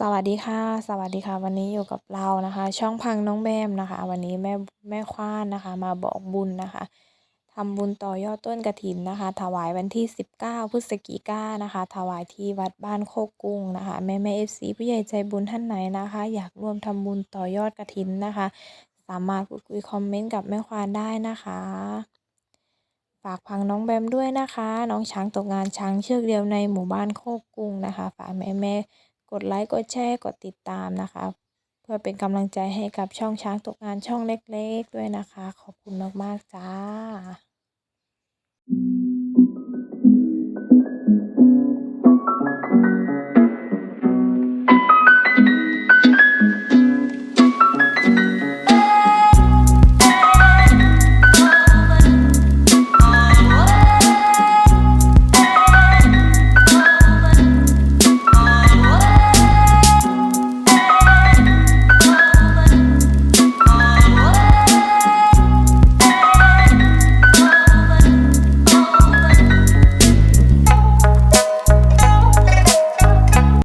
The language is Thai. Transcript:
สวัสดีค่ะ สวัสดีค่ะ วันนี้อยู่กับเรานะคะ ช่องพังน้องแบมนะคะ วันนี้แม่แม่คว้านนะคะ มาบอกบุญนะคะทำบุญต่อยอดต้นกระถินนะคะ ถวายวันที่ 19พฤศจิกายนนะคะ ถวายที่วัดบ้านโคกกุ้งนะคะ แม่แม่เอฟซีผู้ใหญ่ใจบุญท่านไหนนะคะ อยากร่วมทำบุญต่อยอดกระถินนะคะ สามารถพูดคุยคอมเมนต์กับแม่ควานได้นะคะฝากพังน้องแบมด้วยนะคะ น้องช้างตกงานช้างเชือกเดียวในหมู่บ้านโคกกุ้งนะคะ ฝากแม่แม่ กดไลค์ กดแชร์ กดติดตามนะคะ เพื่อเป็นกำลังใจให้กับช่องช้างตกงานช่องเล็กๆ ด้วยนะคะ ขอบคุณมาก ๆ จ้า